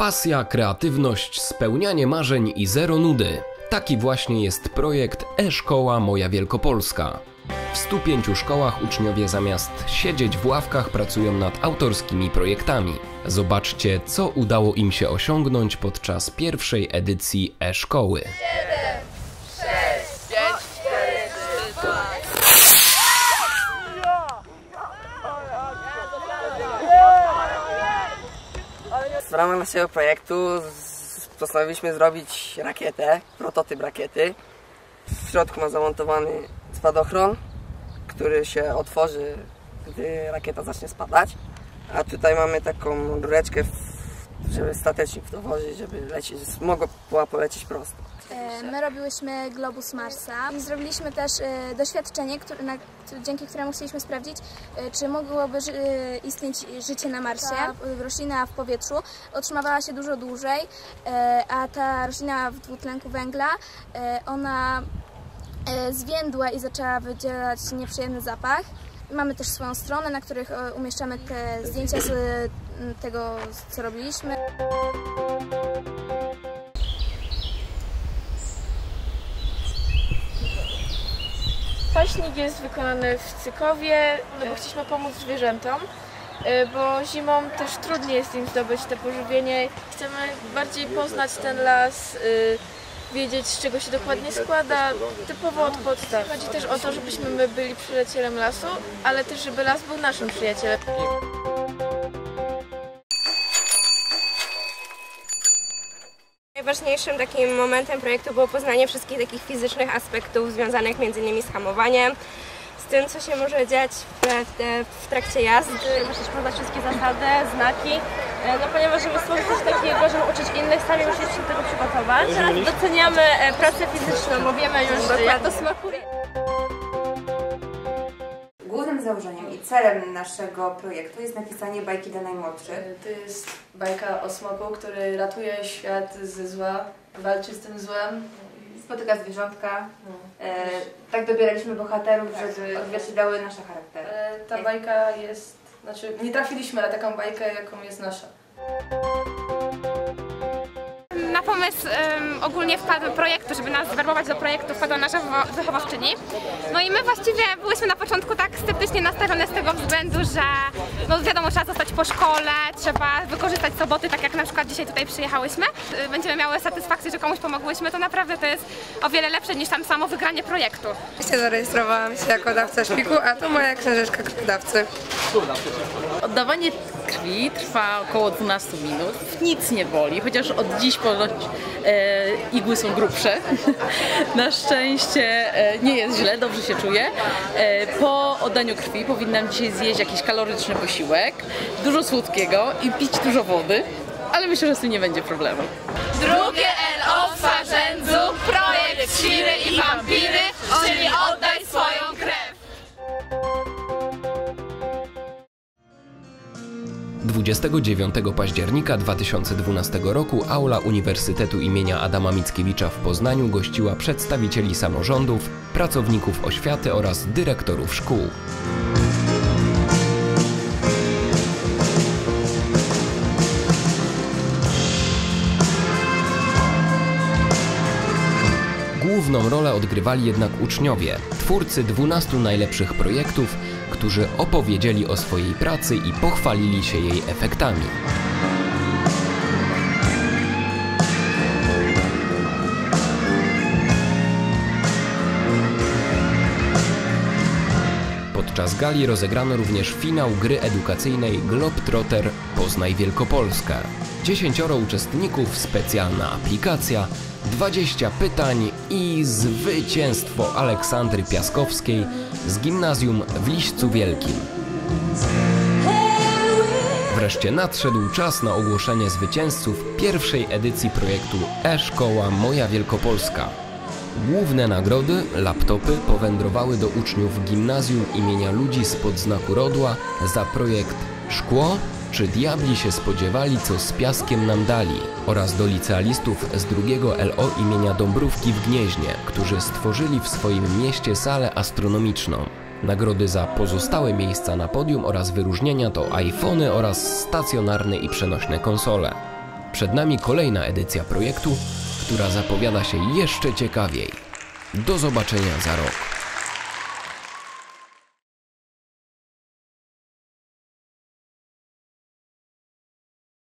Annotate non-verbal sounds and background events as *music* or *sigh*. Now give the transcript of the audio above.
Pasja, kreatywność, spełnianie marzeń i zero nudy. Taki właśnie jest projekt E-Szkoła Moja Wielkopolska. W 105 szkołach uczniowie zamiast siedzieć w ławkach pracują nad autorskimi projektami. Zobaczcie, co udało im się osiągnąć podczas pierwszej edycji E-Szkoły. W ramach naszego projektu postanowiliśmy zrobić rakietę, prototyp rakiety. W środku ma zamontowany spadochron, który się otworzy, gdy rakieta zacznie spadać. A tutaj mamy taką rureczkę, żeby statecznik w żeby lecieć, mogła polecieć prosto. E, My robiłyśmy globus Marsa i zrobiliśmy też e, doświadczenie, dzięki któremu chcieliśmy sprawdzić, e, czy mogłoby istnieć życie na Marsie. Ta roślina w powietrzu otrzymywała się dużo dłużej, a ta roślina w dwutlenku węgla, ona zwiędła i zaczęła wydzielać nieprzyjemny zapach. Mamy też swoją stronę, na których umieszczamy te zdjęcia z tego, co robiliśmy. Paśnik jest wykonany w Cykowie, no bo chcieliśmy pomóc zwierzętom, y, bo zimą też trudniej jest im zdobyć te pożywienie. Chcemy bardziej poznać ten las, y, wiedzieć z czego się dokładnie składa, typowo od podstaw. Chodzi też o to, żebyśmy my byli przyjacielem lasu, ale też żeby las był naszym przyjacielem. Najważniejszym takim momentem projektu było poznanie wszystkich takich fizycznych aspektów związanych między innymi z hamowaniem, z tym co się może dziać w, w, trakcie jazdy. Musisz poznać wszystkie zasady, znaki, e, no ponieważ żeby stworzyć coś takiego, żeby uczyć innych, sami musisz się do tego przygotować. Teraz doceniamy e, pracę fizyczną, bo wiemy już jak to smakuje. Założeniem i celem naszego projektu jest napisanie bajki dla najmłodszych. To jest bajka o smoku, który ratuje świat ze zła, walczy z tym złem. Spotyka zwierzątka. E, tak dobieraliśmy bohaterów, żeby odzwierciedlały nasze charaktery. Ale ta bajka jest, znaczy nie trafiliśmy na taką bajkę, jaką jest nasza. Na pomysł em, ogólnie wpadł projektu, żeby nas zwerbować do projektu, wpadła nasza wycho- wychowawczyni. No i my właściwie byłyśmy na początku tak sceptycznie nastawione z tego względu, że no wiadomo, trzeba zostać po szkole, trzeba wykorzystać soboty, tak jak na przykład dzisiaj tutaj przyjechałyśmy. Y, Będziemy miały satysfakcję, że komuś pomogłyśmy, to naprawdę to jest o wiele lepsze niż tam samo wygranie projektu. Oczywiście zarejestrowałam się jako dawca szpiku, a to moja książeczka krwiodawcy. Oddawanie krwi trwa około 12 minut. Nic nie boli, chociaż od dziś ponoć e, igły są grubsze. *laughs* Na szczęście e, nie jest źle, dobrze się czuję. E, po oddaniu krwi powinnam dzisiaj zjeść jakiś kaloryczny posiłek, dużo słodkiego i pić dużo wody, ale myślę, że z tym nie będzie problemu. Drugie LO w Farzędzu, projekt Świry i Wampiry, czyli oddaj 29 października 2012 roku aula Uniwersytetu imienia Adama Mickiewicza w Poznaniu gościła przedstawicieli samorządów, pracowników oświaty oraz dyrektorów szkół. Główną rolę odgrywali jednak uczniowie, twórcy 12 najlepszych projektów, którzy opowiedzieli o swojej pracy i pochwalili się jej efektami. Podczas gali rozegrano również finał gry edukacyjnej Globetrotter Poznaj Wielkopolskę. 10 uczestników, specjalna aplikacja, 20 pytań i zwycięstwo Aleksandry Piaskowskiej z gimnazjum w Liścu Wielkim. Wreszcie nadszedł czas na ogłoszenie zwycięzców pierwszej edycji projektu E-Szkoła Moja Wielkopolska. Główne nagrody, laptopy, powędrowały do uczniów gimnazjum imienia ludzi spod znaku Rodła za projekt Szkło czy diabli się spodziewali, co z piaskiem nam dali oraz do licealistów z drugiego LO imienia Dąbrówki w Gnieźnie, którzy stworzyli w swoim mieście salę astronomiczną. Nagrody za pozostałe miejsca na podium oraz wyróżnienia to iPhony oraz stacjonarne i przenośne konsole. Przed nami kolejna edycja projektu, która zapowiada się jeszcze ciekawiej. Do zobaczenia za rok.